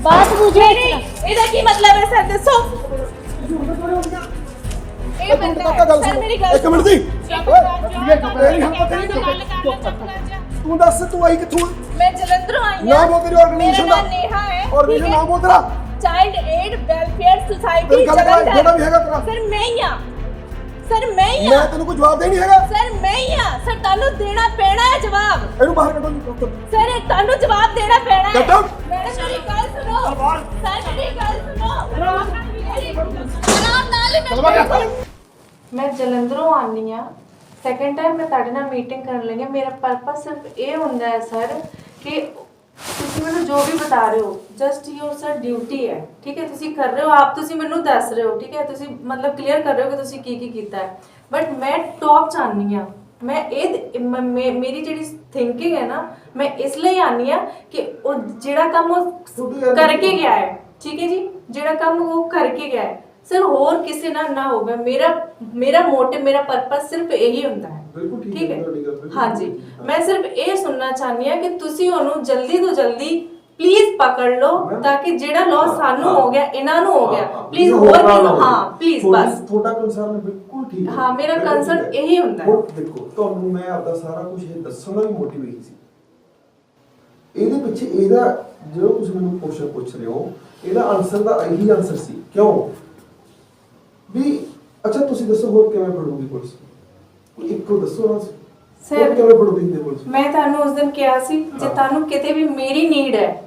बात मुझे ਇਹਦਾ ਕੀ ਮਤਲਬ ਹੈ ਸਰ ਦੱਸੋ ਇਹ ਇੱਕ ਮਿੰਟ ਬੰਦਾ ਕਾਕਾ ਗੱਲ ਸਰ ਸੁਣ ਮੇਰੀ ਗੱਲ ਇੱਕ ਮਿੰਟ ਦੀ ਓਏ ਤੇਰੀ ਹਮ ਤੇਰੀ ਤੂੰ ਦੱਸ ਤੂੰ ਆਈ ਕਿੱਥੋਂ ਆ? ਮੈਂ ਜਲੰਧਰੋਂ ਆਈ ਨਾਮ ਉਹ ਤੇਰੀ organization ਮੇਰਾ ਦਾ। ਨਾਮ ਨੇਹਾ ਹੈ ਔਰ ਵੀ ਨਾਮ ਉਹ ਤੇਰਾ ਚਾਈਲਡ ਏਡ ਵੈਲਫੇਅਰ ਸੁਸਾਇਟੀ ਤੇਰੀ ਗੱਲ ਕਰਾ, ਜਲੰਧਰ ਜਿਹੜਾ ਵੀ ਹੈਗਾ ਤੇਰਾ। ਸਰ ਮੈਂ ਹੀ ਆ ਸਰ ਮੈਂ ਹੀ ਮੈਂ ਆ ਤੈਨੂੰ ਕੋਈ ਜਵਾਬ ਦੇ ਨਹੀਂ ਹੈਗਾ ਸਰ ਮੈਂ ਹੀ ਆ ਸਰ ਤੁਹਾਨੂੰ ਦੇਣਾ ਪੈਣਾ ਹੈ ਜਵਾਬ ਇਹਨੂੰ ਬਾਹਰ ਕੱਢੋ ਜੀ ਡਾਕਟਰ ਸਰ ਇਹ ਤੁਹਾਨੂੰ ਜਵਾਬ ਦੇਣਾ ਪੈਣਾ ਹੈ Get ਮੈਂ ਜਲੰਧਰੋਂ ਆਨੀ ਆ ਸੈਕੰਡ ਟਾਈਮ ਮੈਂ ਤੁਹਾਡੇ ਨਾਲ ਮੀਟਿੰਗ ਕਰਨ ਲਈ ਹਾਂ। ਮੇਰਾ ਪਰਪਸ ਸਿਰਫ ਇਹ ਹੁੰਦਾ ਹੈ ਸਰ ਕਿ ਤੁਸੀਂ ਮੈਨੂੰ ਜੋ ਵੀ ਬਤਾ ਰਹੇ ਹੋ ਜਸਟ ਯੋਰ ਸਰ ਡਿਊਟੀ ਹੈ। ਠੀਕ ਹੈ? ਤੁਸੀਂ ਕਰ ਰਹੇ ਹੋ ਆਪ ਤੁਸੀਂ ਮੈਨੂੰ ਦੱਸ ਰਹੇ ਹੋ। ਠੀਕ ਹੈ? ਤੁਸੀਂ ਮਤਲਬ ਕਲੀਅਰ ਕਰ ਰਹੇ ਹੋ ਕਿ ਤੁਸੀਂ ਕੀ ਕੀ ਕੀਤਾ ਹੈ। ਬਟ ਮੈਂ ਟੌਪ ਚਾਹਨੀ ਆ ਮੈਂ ਇਹ ਮ- ਮੇ- ਮੇਰੀ ਜਿਹੜੀ ਥਿੰਕਿੰਗ ਹੈ ਨਾ ਮੈਂ ਇਸ ਲਈ ਆਨੀ ਆ ਕਿ ਉਹ ਜਿਹੜਾ ਕੰਮ ਉਹ ਕਰਕੇ ਗਿਆ ਹੈ। ਠੀਕ ਹੈ ਜੀ? ਜਿਹੜਾ ਕੰਮ ਉਹ ਕਰਕੇ ਗਿਆ ਹੈ। ਸਰ ਹੋਰ ਕਿਸੇ ਨਾਲ ਨਾ ਹੋਵੇ ਮੇਰਾ ਮੇਰਾ ਮੋਟਿਵ ਮੇਰਾ ਪਰਪਸ ਸਿਰਫ ਇਹੀ ਹੁੰਦਾ ਹੈ ਬਿਲਕੁਲ ਠੀਕ ਹੈ ਹੈ ਤੁਹਾਡੀ ਗੱਲ, ਬਿਲਕੁਲ ਹਾਂਜੀ ਹੈ। ਮੈਂ ਸਿਰਫ ਇਹ ਸੁਣਨਾ ਚਾਹਨੀ ਆ ਕਿ ਤੁਸੀਂ ਉਹਨੂੰ ਜਲਦੀ ਤੋਂ ਜਲਦੀ ਪਲੀਜ਼ ਪਕੜ ਲਓ ਤਾਂ ਕਿ ਜਿਹੜਾ ਲਾਸ ਸਾਨੂੰ ਹਾਂ। ਹੋ ਗਿਆ ਇਹਨਾਂ ਨੂੰ ਹੋ ਗਿਆ ਹਾਂ, ਪਲੀਜ਼ ਹਾਂ, ਹੋਰ ਕਿਸੇ। ਹਾਂ ਪਲੀਜ਼ ਬਸ ਤੁਹਾਡਾ ਕੰਸਰਨ ਬਿਲਕੁਲ ਠੀਕ ਹੈ ਹਾਂ, ਮੇਰਾ ਬਿਲਕੁਲ concern ਠੀਕ ਹੈ। ਇਹੀ ਹੁੰਦਾ ਹੈ। ਹੁਣ ਦੇਖੋ ਤੁਹਾਨੂੰ ਮੈਂ ਆਪਦਾ ਸਾਰਾ ਕੁਝ ਇਹ ਦੱਸਣ ਦਾ ਵੀ ਮੋਟਿਵ ਇਹੀ ਸੀ ਇਹਦੇ ਪਿੱਛੇ ਇਹਦਾ ਜੋ ਤੁਸੀਂ ਮੈਨੂੰ ਕੁਐਸਚਨ ਪੁੱਛ ਰਹੇ ਹੋ ਇਹਦਾ ਆਨਸਰ ਦਾ ਇਹੀ ਆਨਸਰ ਸੀ ਕਿਉਂ ਵੀ ਅੱਛਾ ਤੁਸੀਂ ਦੱਸੋ ਹੋਰ ਕਿਵੇਂ ਫੜੋਗੇ ਪੁਲਿਸ? ਕੋਈ ਇੱਕੋ ਦੱਸੋ ਨਾ Sir, ਹੋਰ ਕਿਵੇਂ ਹਿੰਦੇ ਪੁਲਿਸ? ਮੈਂ ਤੁਹਾਨੂੰ ਉਸ ਦਿਨ ਕਿਹਾ ਸੀ ਜੇ ਹਾਂ। ਤੁਹਾਨੂੰ ਕਿਤੇ ਵੀ ਮੇਰੀ ਨੀਡ ਹੈ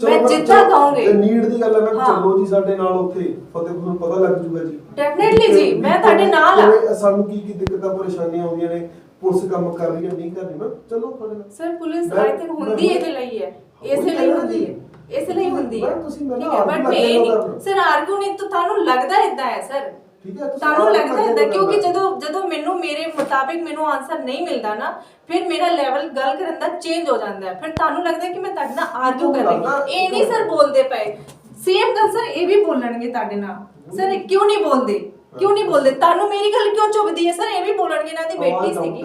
ਮੈਂ ਜਿੱਦਾਂ ਕਹੋਗੇ। ਤੇ ਨੀਡ ਦੀ ਗੱਲ ਹੈ ਮੈਂ ਹਾਂ। ਚੱਲੋ ਜੀ ਸਾਡੇ ਨਾਲ ਉੱਥੇ ਫਤਿਹਪੁਰ ਨੂੰ ਪਤਾ ਲੱਗ ਜੂਗਾ ਜੀ। Definitely ਜੀ, ਮੈਂ ਤੁਹਾਡੇ ਨਾਲ ਆ। ਕਿਵੇਂ ਸਾਨੂੰ ਕੀ ਕੀ ਦਿੱਕਤਾਂ ਪਰੇਸ਼ਾਨੀਆਂ ਆਉਂਦੀਆਂ ਨੇ ਪੁਲਿਸ ਕੰਮ ਕਰ ਰਹੀ ਹੈ ਨਹੀਂ ਕਰ ਰਹੀ ਮੈਂ ਚਲੋ ਤੁਹਾਡੇ ਨਾਲ। ਸਰ ਪੁਲਿਸ ਮੈਂ- ਆਈ ਥਿੰਕ ਹੁੰਦੀ ਮੈਂ- ਇਹਦੇ ਲਈ ਹੈ। ਇਸੇ ਲਈ ਹੁੰਦੀ। ਹੈ। ਇਸ ਲਈ ਹੁੰਦੀ ਹੈ। ਤੁਸੀਂ ਮੈਨੂੰ ਠੀਕ ਹੈ ਬਟ ਮੈਂ ਨਹੀਂ। ਸਰ ਆਰਗੂ ਨਹੀਂ ਤਾਂ ਤੁਹਾਨੂੰ ਲੱਗਦਾ ਇਦਾਂ ਹੈ ਸਰ। ਠੀਕ ਹੈ ਤੁਹਾਨੂੰ ਲੱਗਦਾ ਲੱਗੇ ਇਦਾਂ ਕਿਉਂਕਿ। ਜਦੋਂ ਜਦੋਂ ਮੈਨੂੰ ਮੇਰੇ ਮੁਤਾਬਿਕ ਮੈਨੂੰ ਆਨਸਰ ਨਹੀਂ ਮਿਲਦਾ ਨਾ ਫਿਰ ਮੇਰਾ ਲੈਵਲ ਗੱਲ ਕਰਨ ਦਾ ਚੇਂਜ ਹੋ ਜਾਂਦਾ ਹੈ। ਫਿਰ ਤੁਹਾਨੂੰ ਲੱਗਦਾ ਕਿ ਮੈਂ ਤੁਹਾਡੇ ਨਾਲ ਆਰਗੂ ਕਰ ਰਹੀ ਹਾਂ। ਇਹ ਨਹੀਂ ਸਰ ਬੋਲਦੇ ਪਏ। ਸੇਮ ਗੱਲ ਸਰ ਇਹ ਵੀ ਬੋਲਣਗੇ ਤੁਹਾਡੇ ਨਾਲ। ਸਰ ਕਿਉਂ ਨਹੀਂ ਬੋਲਦੇ? ਕਿਉਂ ਨਹੀਂ ਬੋਲਦੇ? ਤੁਹਾਨੂੰ ਮੇਰੀ ਗੱਲ ਕਿਉਂ ਚੁਭਦੀ ਹੈ? ਸਰ ਇਹ ਵੀ ਬੋਲਣਗੇ ਇਹਨਾਂ ਦੀ ਬੇਟੀ ਸੀਗੀ।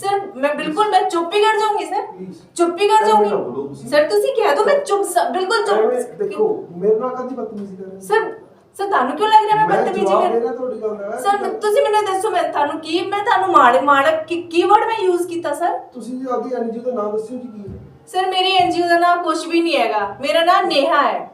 ਸਰ ਮੈਂ ਬਿਲਕੁਲ ਮੈਂ ਚੁੱਪ ਹੀ ਕਰ ਜਾਊਂਗੀ ਸਰ. ਚੁੱਪ ਹੀ ਕਰ ਜਾਊਂਗੀ। ਸਰ ਤੁਸੀਂ ਕਹਿ ਦੋ ਮੈਂ ਚੁੱਪ ਬਿਲਕੁਲ ਚੁੱਪ। ਦੇਖੋ ਮੇਰੇ ਨਾਲ ਕਦੀ ਬਦਤਮੀਜ਼ੀ ਕਰ ਰਹੇ? ਸਰ ਸਰ ਤੁਹਾਨੂੰ ਕਿਉਂ ਲੱਗ ਰਿਹਾ ਮੈਂ ਬਦਤਮੀਜ਼ੀ ਕਰ ਸਰ ਤੁਸੀਂ ਮੈਨੂੰ ਦੱਸੋ ਮੈਂ ਤੁਹਾਨੂੰ ਕੀ ਮੈਂ ਤੁਹਾਨੂੰ ਮਾੜੇ ਮਾੜਾ ਕੀ ਕੀਵਰਡ ਮੈਂ ਯੂਜ਼ ਕੀਤਾ ਸਰ? ਤੁਸੀਂ ਜੀ ਆਪਦੀ ਐਨਜੀਓ ਦਾ ਨਾਮ ਦੱਸਿਓ ਜੀ ਕੀ ਸਰ ਮੇਰੀ ਐਨਜੀਓ ਦਾ ਨਾਮ ਕੁਝ ਵੀ ਨਹੀਂ ਹੈਗਾ। ਮੇਰਾ ਨਾਮ ਨੇਹਾ ਹੈ।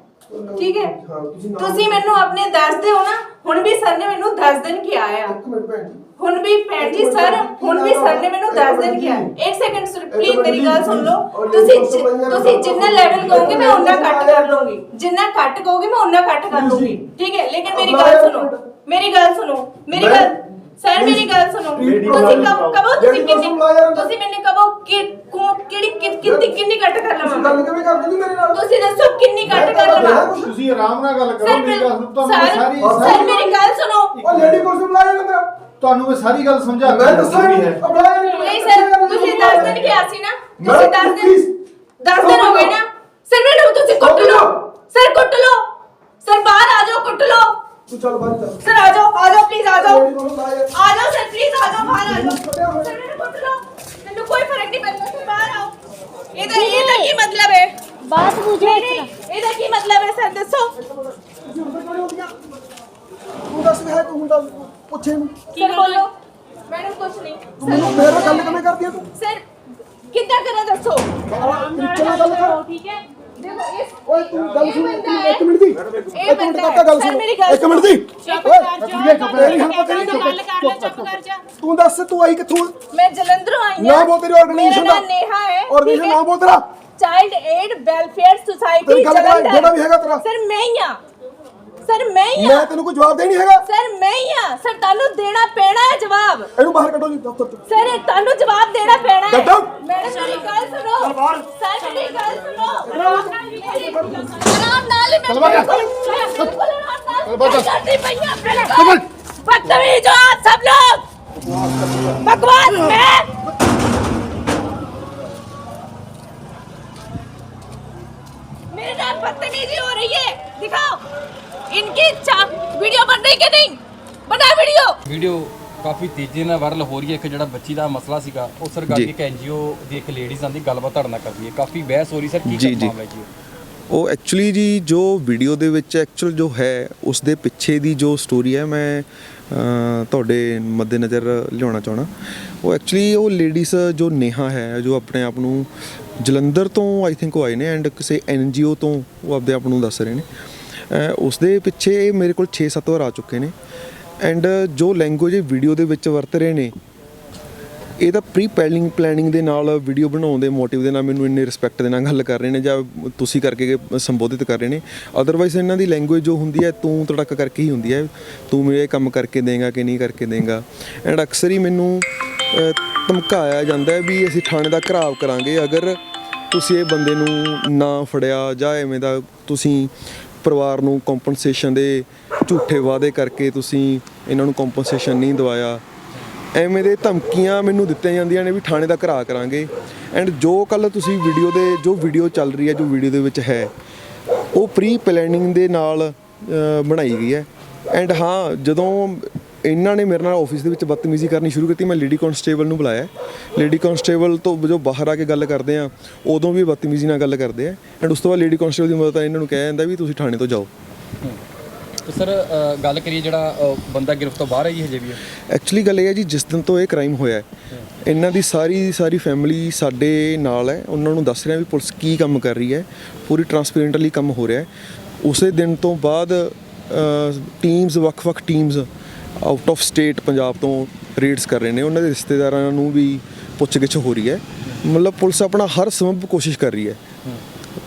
ਠੀਕ ਹੈ? ਹਾਂ, ਤੁਸੀਂ ਨਾਮ- ਤੁਸੀਂ ਮੈਨੂੰ ਆਪਣੇ ਦੱਸਦੇ ਹੋ ਨਾ ਹੁਣ ਵੀ ਸਰ ਨੇ ਮੈਨੂੰ 10 ਦਿਨ ਕਿਹਾ ਆ। ਇੱਕ ਮਿੰਟ ਭੈਣ ਜੀ। ਹੁਣ ਵੀ ਭੈਣ ਜੀ ਸਰ ਹੁਣ ਵੀ ਸਰ ਨੇ ਮੈਨੂੰ 10 ਦਿਨ ਕਿਹਾ। ਇੱਕ ਸੈਕਿੰਡ ਸਰ ਪਲੀਜ਼ ਮੇਰੀ ਗੱਲ ਸੁਣ ਲਓ। ਤੁਸੀਂ ਜਿ- ਤੁਸੀਂ ਜਿੰਨਾ ਲੈਵਲ ਕਹੋਗੇ ਮੈਂ ਉਨਾ ਕੱਟ ਕਰ ਲੂੰਗੀ ਜਿੰਨਾ ਕੱਟ ਕਹੋਗੇ ਮੈਂ ਉਨਾ ਕੱਟ ਕਰ ਲੂੰਗੀ ਠੀਕ ਹੈ? ਲੇਕਿਨ ਮੇਰੀ ਗੱਲ ਸੁਣੋ ਮੇਰੀ ਗੱਲ ਸੁਣੋ ਮੇਰੀ ਗੱਲ ਸਰ ਮੇਰੀ ਗੱਲ ਸੁਣੋ। ਤੁਸੀਂ ਕਬ ਕਬੋ ਤੁਸੀਂ ਕਿੰਨੀ ਤੁਸੀਂ ਮੈਨੂੰ ਕਬੋ ਕਿ ਕੋ- ਕਿਹੜੀ ਕਿ- ਕਿੰਨੀ ਕਿੰਨੀ ਕੱਟ ਕਰ ਤੁਸੀਂ ਲਵਾਂ ਗੱਲ ਕਿਵੇਂ ਕਰਦੇ ਜੀ ਮੇਰੇ ਨਾਲ? ਤੁਸੀਂ ਦੱਸੋ ਕਿੰਨੀ ਕੱਟ ਕਰ ਲਵਾਂ। ਤੁਸੀਂ ਆਰਾਮ ਨਾਲ ਗੱਲ ਕਰੋ ਸਰ ਮੇਰੀ ਗੱਲ ਸੁਣੋ ਤੁਹਾਨੂੰ ਸਰ ਮੈਂ ਸਾਰੀ ਸਰ ਮੇਰੀ ਗੱਲ ਸੁਣੋ। ਉਹ ਲੇਡੀ ਪੁਲਿਸ ਨੂੰ ਬੁਲਾਇਆ ਨਾ ਮੇਰਾ ਤੁਹਾਨੂੰ ਮੈਂ ਸਾਰੀ ਗੱਲ ਸਮਝਾ ਮੈਂ ਦੱਸਾਂ ਵੀ ਨਹੀਂ ਹੈ। ਬੁਲਾਇਆ ਨਹੀਂ ਸਰ ਤੁਸੀਂ 10 ਦਿਨ ਕਿਹਾ ਸੀ ਨਾ ਤੁਸੀਂ 10 ਦਿਨ 10 ਦਿਨ ਹੋ ਗਏ ਨਾ। ਸਰ ਮੈਨੂੰ ਤੁਸੀਂ ਕੁੱਟ ਲਓ। ਸਰ ਕੁੱਟ ਲਓ। ਸਰ ਬਾਹਰ ਆ ਜਾਓ ਕੁੱਟ ਲਓ। ਤੂੰ ਚੱਲ ਬਾਹਰ ਚੱਲ। ਸਰ ਆ ਜਾਓ ਆ ਜਾਓ ਪਲੀਜ਼ ਆ ਜਾਓ। ਲੇਡੀ ਪੁਲਿਸ ਬੁਲਾਇਆ ਆ ਜਾਓ ਸਰ ਪਲੀਜ਼ ਆ ਜਾਓ ਬਾਹਰ ਆ ਜਾਓ। ਸਰ ਮੈਨੂੰ ਕੁੱਟ ਲਓ। ਮੈਨੂੰ ਕੋਈ ਫ਼ਰਕ ਨਹੀਂ ਪੈਂਦਾ ਸਰ। ਇਹਦਾ ਇਹਦਾ ਕੀ ਮਤਲਬ ਹੈ ਬਾਤ ਬੁਝੇ ਇਹਦਾ ਕੀ ਮਤਲਬ ਹੈ ਸਰ ਦੱਸੋ ਤੂੰ ਦੱਸ ਵੀ ਹੈ ਤੂੰ ਹੁੰਦਾ ਪੁੱਛੇ ਨੂੰ ਕੀ ਬੋਲੋ ਮੈਡਮ ਕੁਛ ਨਹੀਂ ਤੂੰ ਮੈਨੂੰ ਮੇਰਾ ਗੱਲ ਕਿਵੇਂ ਕਰਦੀ ਹੈ ਤੂੰ ਸਰ ਕਿੱਦਾਂ ਕਰਾਂ ਦੱਸੋ ਆਰਾਮ ਨਾਲ ਗੱਲ ਕਰੋ ਠੀਕ ਹੈ ਦੇਖੋ ਇਸ ਓਏ ਤੂੰ ਗੱਲ ਸੁਣ ਇੱਕ ਮਿੰਟ ਦੀ ਇੱਕ ਮਿੰਟ ਕਾਕਾ ਗੱਲ ਸੁਣ। ਇੱਕ ਮਿੰਟ ਦੀ ਓਏ ਮੇਰੀ ਹਿੰਮਤ ਨਹੀਂ ਚੁੱਪ ਕਰ ਜਾ ਤੂੰ ਦੱਸ ਤੂੰ ਆਈ ਕਿੱਥੋਂ? ਮੈਂ ਜਲੰਧਰੋਂ ਆਈ ਹਾਂ। ਨਾ ਬੋਲ ਤੇਰੀ ਆਰਗੇਨਾਈਜੇਸ਼ਨ ਦਾ। ਨੇਹਾ ਹੈ। ਆਰਗੇਨਾਈਜੇਸ਼ਨ ਨਾ ਬੋਲ ਤੇਰਾ। Child aid welfare society Jalandhar. ਜਿਹੜਾ ਵੀ ਹੈਗਾ ਤੇਰਾ। ਸਰ ਮੈਂ ਹੀ ਆ ਸਰ ਮੈਂ ਹੀ ਆ ਮੈਂ ਤੈਨੂੰ ਕੋਈ ਜਵਾਬ ਦੇ ਨਹੀਂ ਹੈਗਾ। ਸਰ ਮੈਂ ਹੀ ਆ ਸਰ ਤੁਹਾਨੂੰ ਦੇਣਾ ਪੈਣਾ ਹੈ ਜਵਾਬ। ਇਹਨੂੰ ਬਾਹਰ ਕੱਢੋ ਜੀ ਦਫ਼ਤਰ ਤੋਂ। ਸਰ ਇਹ ਤੁਹਾਨੂੰ ਜਵਾਬ ਦੇਣਾ ਪੈਣਾ ਹੈ। ਕੱਢੋ। ਮੈਡਮ ਮੇਰੀ ਗੱਲ ਸੁਣੋ। ਸਰ ਮੇਰੀ ਗੱਲ ਸੁਣੋ। ਆਰਾਮ ਨਾਲ ਹੀ ਮੈਂ ਬਿਲਕੁਲ- ਮੈਂ ਬਿਲਕੁਲ ਆਰਾਮ ਨਾਲ- ਮੈਂ ਕਰਦੀ ਪਈ ਆ ਬਿਲਕੁਲ। ਬਦਤਮੀਜ਼ ਹੋ ਆਪ ਸਭ ਲੋਗ ਵੀਡੀਓ। ਵੀਡੀਓ ਕਾਫੀ ਤੇਜ਼ੀ ਨਾਲ ਵਾਇਰਲ ਹੋ ਰਹੀ ਹੈ। ਇੱਕ ਜਿਹੜਾ ਬੱਚੀ ਦਾ ਮਸਲਾ ਸੀਗਾ ਉਹ ਸਰ ਗੱਲ ਇੱਕ ਐਨਜੀਓ ਦੀ ਇੱਕ ਲੇਡੀਜ਼ ਨਾਲ ਗੱਲਬਾਤ ਤੁਹਾਡੇ ਨਾਲ ਕਰਦੀ ਹੈ। ਕਾਫੀ ਬਹਿਸ ਹੋ ਰਹੀ ਸਰ ਕੀ ਮਾਮਲਾ ਹੈ ਜੀ ਉਹ? ਐਕਚੁਅਲੀ ਜੀ ਜੋ ਵੀਡੀਓ ਦੇ ਵਿੱਚ ਐਕਚੁਅਲ ਜੋ ਹੈ ਉਸ ਦੇ ਪਿੱਛੇ ਦੀ ਜੋ ਸਟੋਰੀ ਹੈ ਮੈਂ ਤੁਹਾਡੇ ਮੱਦੇ ਨਜ਼ਰ ਲਿਆਉਣਾ ਚਾਹਣਾ ਉਹ ਐਕਚੁਅਲੀ ਉਹ ਲੇਡੀਜ਼ ਜੋ ਨੇਹਾ ਹੈ ਜੋ ਆਪਣੇ ਆਪ ਨੂੰ ਜਲੰਧਰ ਤੋਂ ਆਈ ਥਿੰਕ ਉਹ ਆਏ ਨੇ ਐਂਡ ਕਿਸੇ ਐਨਜੀਓ ਤੋਂ ਉਹ ਆਪਦੇ ਆਪ ਨੂੰ ਦੱਸ ਰਹੇ ਨੇ। ਉਸ ਦੇ ਪਿੱਛੇ ਮੇਰੇ ਕੋਲ 6-7 ਵਾਰ ਆ ਚੁੱਕੇ ਨੇ। ਐਂਡ ਜੋ ਲੈਂਗੁਏਜ ਵੀਡੀਓ ਦੇ ਵਿੱਚ ਵਰਤ ਰਹੇ ਨੇ, ਇਹ ਤਾਂ ਪ੍ਰੀ ਪਲੈਨਿੰਗ ਪਲੈਨਿੰਗ ਦੇ ਨਾਲ ਵੀਡੀਓ ਬਣਾਉਣ ਦੇ ਮੋਟਿਵ ਦੇ ਨਾਲ ਮੈਨੂੰ ਇੰਨੇ ਰਿਸਪੈਕਟ ਦੇ ਨਾਲ ਗੱਲ ਕਰ ਰਹੇ ਨੇ ਜਾਂ ਤੁਸੀਂ ਕਰਕੇ ਸੰਬੋਧਿਤ ਕਰ ਰਹੇ ਨੇ। ਅਦਰਵਾਈਜ਼ ਇਹਨਾਂ ਦੀ ਲੈਂਗੁਏਜ ਜੋ ਹੁੰਦੀ ਹੈ, ਤੂੰ ਤੜਕ ਕਰਕੇ ਹੀ ਹੁੰਦੀ ਹੈ। ਤੂੰ ਮੇਰੇ ਕੰਮ ਕਰਕੇ ਦੇਗਾ ਕਿ ਨਹੀਂ ਕਰਕੇ ਦੇਗਾ। ਐਂਡ ਅਕਸਰ ਹੀ ਮੈਨੂੰ ਧਮਕਾਇਆ ਜਾਂਦਾ ਹੈ ਵੀ ਅਸੀਂ ਥਾਣੇ ਦਾ ਘਰਾਵ ਕਰਾਂਗੇ। ਅਗਰ ਤੁਸੀਂ ਇਹ ਬੰਦੇ ਨੂੰ ਨਾ ਫੜਿਆ ਜਾਂ ਐਵੇਂ ਦਾ ਤੁਸੀਂ ਪਰਿਵਾਰ ਨੂੰ ਕੰਪਨਸੇਸ਼ਨ ਦੇ ਝੂਠੇ ਵਾਅਦੇ ਕਰਕੇ ਤੁਸੀਂ ਇਹਨਾਂ ਨੂੰ ਕੰਪਨਸੇਸ਼ਨ ਨਹੀਂ ਦਵਾਇਆ। ਐਵੇਂ ਦੇ ਧਮਕੀਆਂ ਮੈਨੂੰ ਦਿੱਤੀਆਂ ਜਾਂਦੀਆਂ ਨੇ ਵੀ ਥਾਣੇ ਦਾ ਘਰਾ ਕਰਾਂਗੇ। ਐਂਡ ਜੋ ਕੱਲ ਤੁਸੀਂ ਵੀਡੀਓ ਦੇ, ਜੋ ਵੀਡੀਓ ਚੱਲ ਰਹੀ ਹੈ, ਜੋ ਵੀਡੀਓ ਦੇ ਵਿੱਚ ਹੈ, ਉਹ ਪ੍ਰੀ ਪਲੈਨਿੰਗ ਦੇ ਨਾਲ ਬਣਾਈ ਗਈ ਹੈ। ਐਂਡ ਹਾਂ, ਜਦੋਂ ਇਹਨਾਂ ਨੇ ਮੇਰੇ ਨਾਲ ਆਫਿਸ ਦੇ ਵਿੱਚ ਬਦਤਮੀਜ਼ੀ ਕਰਨੀ ਸ਼ੁਰੂ ਕੀਤੀ ਮੈਂ ਲੇਡੀ ਕਨਸਟੇਬਲ ਨੂੰ ਬੁਲਾਇਆ। ਲੇਡੀ ਕਨਸਟੇਬਲ ਤੋਂ ਜੋ ਬਾਹਰ ਆ ਕੇ ਗੱਲ ਕਰਦੇ ਆ ਉਦੋਂ ਵੀ ਬਦਤਮੀਜ਼ੀ ਨਾਲ ਗੱਲ ਕਰਦੇ ਆ। ਐਂਡ ਉਸ ਤੋਂ ਬਾਅਦ ਲੇਡੀ ਕਨਸਟੇਬਲ ਦੀ ਮਦਦ ਨਾਲ ਇਹਨਾਂ ਨੂੰ ਕਿਹਾ ਜਾਂਦਾ ਵੀ ਤੁਸੀਂ ਥਾਣੇ ਤੋਂ ਜਾਓ। ਸਰ ਗੱਲ ਕਰੀਏ ਜਿਹੜਾ ਬੰਦਾ ਗ੍ਰਿਫਤ ਤੋਂ ਬਾਹਰ ਹੈ ਜੀ ਹਜੇ ਵੀ ਐਕਚੁਅਲੀ ਗੱਲ ਇਹ ਹੈ ਜੀ ਜਿਸ ਦਿਨ ਤੋਂ ਇਹ ਕ੍ਰਾਈਮ ਹੋਇਆ ਹੈ ਇਹਨਾਂ ਦੀ ਸਾਰੀ ਸਾਰੀ ਫੈਮਿਲੀ ਸਾਡੇ ਨਾਲ ਹੈ। ਉਹਨਾਂ ਨੂੰ ਦੱਸ ਰਿਹਾ ਵੀ ਪੁਲਿਸ ਕੀ ਕੰਮ ਕਰ ਰਹੀ ਹੈ ਪੂਰੀ ਟਰਾਂਸਪੇਰੈਂਟਲੀ ਕੰਮ ਹੋ ਰਿਹਾ ਹੈ। ਉਸੇ ਦਿਨ ਤੋਂ ਬਾਅਦ ਟੀਮਸ ਵੱਖ-ਵੱਖ teams out of state Punjab ਤੋਂ ਰੇਡਸ ਕਰ ਰਹੇ ਨੇ ਉਹਨਾਂ ਦੇ ਰਿਸ਼ਤੇਦਾਰਾਂ ਨੂੰ ਵੀ ਪੁੱਛਗਿੱਛ ਹੋ ਰਹੀ ਹੈ। ਮਤਲਬ ਪੁਲਿਸ ਆਪਣਾ ਹਰ ਸੰਭਵ ਕੋਸ਼ਿਸ਼ ਕਰ ਰਹੀ ਹੈ।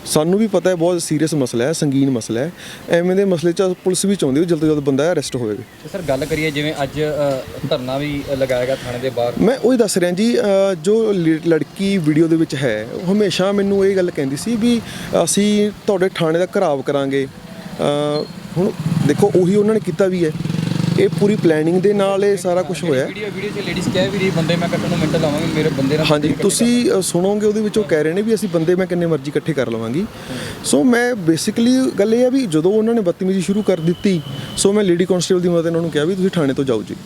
ਸਾਨੂੰ ਵੀ ਪਤਾ ਹੈ ਬਹੁਤ ਸੀਰੀਅਸ ਮਸਲਾ ਹੈ ਸੰਗੀਨ ਮਸਲਾ ਹੈ। ਐਵੇਂ ਦੇ ਮਸਲੇ 'ਚ ਪੁਲਿਸ ਵੀ ਚਾਹੁੰਦੀ ਹੈ ਜਲਦ ਤੋਂ ਜਲਦ ਬੰਦਾ ਅਰੈਸਟ ਹੋਵੇਗਾ ਤੇ ਸਰ ਗੱਲ ਕਰੀਏ ਜਿਵੇਂ ਅੱਜ ਧਰਨਾ ਵੀ ਲਗਾਇਆ ਗਿਆ ਥਾਣੇ ਦੇ ਬਾਹਰ। ਮੈਂ ਉਹੀ ਦੱਸ ਰਿਹਾ ਜੀ ਜੋ ਲੜਕੀ ਵੀਡੀਓ ਦੇ ਵਿੱਚ ਹੈ ਉਹ ਹਮੇਸ਼ਾ ਮੈਨੂੰ ਇਹ ਗੱਲ ਕਹਿੰਦੀ ਸੀ ਵੀ ਅਸੀਂ ਤੁਹਾਡੇ ਥਾਣੇ ਦਾ ਘਰਾਵ ਕਰਾਂਗੇ। ਹੁਣ ਦੇਖੋ ਉਹੀ ਉਹਨਾਂ ਨੇ ਕੀਤਾ ਵੀ ਹੈ। ਇਹ ਪੂਰੀ ਪਲੈਨਿੰਗ ਦੇ ਨਾਲ ਇਹ ਸਾਰਾ ਕੁਝ ਹੋਇਆ। ਵੀਡੀਓ ਵੀਡੀਓ 'ਚ ਲੇਡੀਜ਼ ਕਹਿ ਵੀ ਰਹੀ ਬੰਦੇ ਮੈਂ ਕੱਟਣ ਨੂੰ ਮਿੰਟ ਲਾਵਾਂਗੀ ਮੇਰੇ ਬੰਦੇ ਨਾਲ ਹਾਂਜੀ ਤੁਸੀਂ ਸੁਣੋਗੇ ਉਹਦੇ ਵਿੱਚ ਉਹ ਕਹਿ ਰਹੇ ਨੇ ਵੀ ਅਸੀਂ ਬੰਦੇ ਮੈਂ ਕਿੰਨੇ ਮਰਜ਼ੀ ਇਕੱਠੇ ਕਰ ਲਵਾਂਗੀ ਸੋ ਮੈਂ ਬੇਸਿਕਲੀ ਗੱਲ ਇਹ ਹੈ ਵੀ ਜਦੋਂ ਉਹਨਾਂ ਨੇ ਬਦਤਮੀਜ਼ੀ ਸ਼ੁਰੂ ਕਰ ਦਿੱਤੀ ਸੋ ਮੈਂ ਲੇਡੀ ਕਨਸਟੇਬਲ ਦੀ ਮਦਦ ਨਾਲ ਉਹਨਾਂ ਨੂੰ ਕਿਹਾ ਵੀ ਤੁਸੀਂ ਥਾਣੇ ਤੋਂ ਜਾਓ ਜੀ